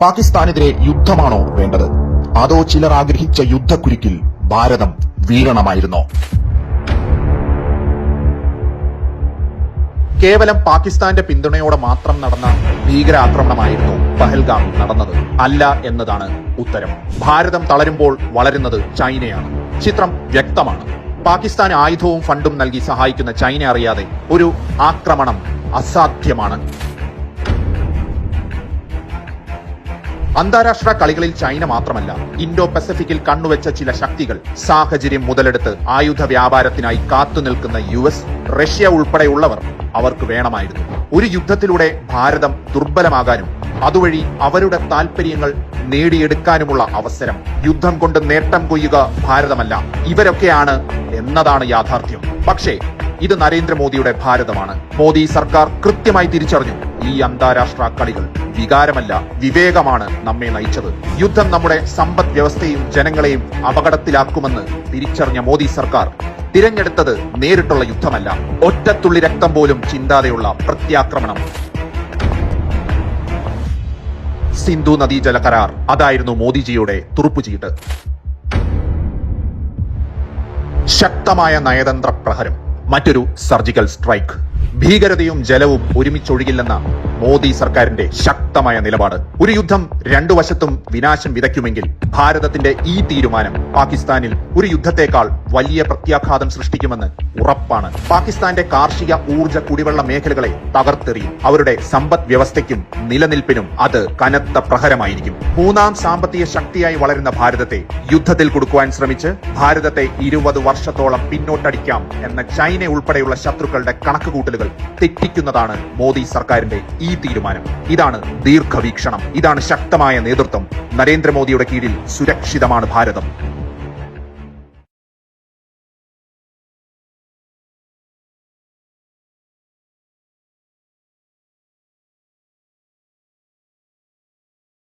പാകിസ്ഥാനെതിരെ യുദ്ധമാണോ വേണ്ടത്? അതോ ചിലർ ആഗ്രഹിച്ച യുദ്ധക്കുരുക്കിൽ ഭാരതം വീഴണമായിരുന്നോ? കേവലം പാകിസ്ഥാന്റെ പിന്തുണയോടെ മാത്രം നടന്ന ഭീകരാക്രമണമായിരുന്നു പഹൽഗാം നടന്നത്. അല്ല എന്നതാണ് ഉത്തരം. ഭാരതം തളരുമ്പോൾ വളരുന്നത് ചൈനയാണ്. ചിത്രം വ്യക്തമാണ്. പാകിസ്ഥാൻ ആയുധവും ഫണ്ടും നൽകി സഹായിക്കുന്ന ചൈന അറിയാതെ ഒരു ആക്രമണം അസാധ്യമാണ്. അന്താരാഷ്ട്ര കളികളിൽ ചൈന മാത്രമല്ല ഇൻഡോ പസഫിക്കിൽ കണ്ണുവെച്ച ചില ശക്തികൾ സാഹചര്യം മുതലെടുത്ത് ആയുധ വ്യാപാരത്തിനായി കാത്തുനിൽക്കുന്ന യു എസ് റഷ്യ ഉൾപ്പെടെയുള്ളവർ അവർക്ക് വേണമായിരുന്നു. ഒരു യുദ്ധത്തിലൂടെ ഭാരതം ദുർബലമാകാനും അതുവഴി അവരുടെ താൽപര്യങ്ങൾ നേടിയെടുക്കാനുമുള്ള അവസരം യുദ്ധം കൊണ്ട് നേട്ടം കൊയ്യുക ഭാരതമല്ല ഇവരൊക്കെയാണ് എന്നതാണ് യാഥാർത്ഥ്യം. പക്ഷേ ഇത് നരേന്ദ്രമോദിയുടെ ഭാരതമാണ്. മോദി സർക്കാർ കൃത്യമായി തിരിച്ചറിഞ്ഞു ഈ അന്താരാഷ്ട്ര കളികൾ. വികാരമല്ല വിവേകമാണ് നമ്മെ നയിച്ചത്. യുദ്ധം നമ്മുടെ സമ്പദ് വ്യവസ്ഥയും ജനങ്ങളെയും അപകടത്തിലാക്കുമെന്ന് തിരിച്ചറിഞ്ഞ മോദി സർക്കാർ തിരഞ്ഞെടുത്തത് നേരിട്ടുള്ള യുദ്ധമല്ല ഒറ്റത്തുള്ളി രക്തം പോലും ചിന്താതെയുള്ള പ്രത്യാക്രമണം. സിന്ധു നദീജല കരാർ അതായിരുന്നു മോദിജിയുടെ തുറുപ്പുചീട്ട്. ശക്തമായ നയതന്ത്ര പ്രഹരം മറ്റൊരു സർജിക്കൽ സ്ട്രൈക്ക്. ഭീകരതയും ജലവും ഒരുമിച്ചൊഴുകില്ലെന്ന മോദി സർക്കാരിന്റെ ശക്തമായ നിലപാട്. ഒരു യുദ്ധം രണ്ടു വശത്തും വിനാശം വിതയ്ക്കുമെങ്കിൽ ഭാരതത്തിന്റെ ഈ തീരുമാനം പാകിസ്ഥാനിൽ ഒരു യുദ്ധത്തെക്കാൾ വലിയ പ്രത്യാഘാതം സൃഷ്ടിക്കുമെന്ന് ഉറപ്പാണ്. പാകിസ്ഥാന്റെ കാർഷിക ഊർജ കുടിവെള്ള മേഖലകളെ തകർത്തെറിയും. അവരുടെ സമ്പദ് വ്യവസ്ഥയ്ക്കും നിലനിൽപ്പിനും അത് കനത്ത പ്രഹരമായിരിക്കും. മൂന്നാം സാമ്പത്തിക ശക്തിയായി വളരുന്ന ഭാരതത്തെ യുദ്ധത്തിൽ കൊടുക്കുവാൻ ശ്രമിച്ച് ഭാരതത്തെ ഇരുപത് വർഷത്തോളം പിന്നോട്ടടിക്കാം എന്ന ചൈന ഉൾപ്പെടെയുള്ള ശത്രുക്കളുടെ കണക്കുകൂട്ടലുകൾ തെറ്റിക്കുന്നതാണ് മോദി സർക്കാരിന്റെ ഈ തീരുമാനം. ഇതാണ് ദീർഘവീക്ഷണം. ഇതാണ് ശക്തമായ നേതൃത്വം. നരേന്ദ്രമോദിയുടെ കീഴിൽ സുരക്ഷിതമാണ് ഭാരതം.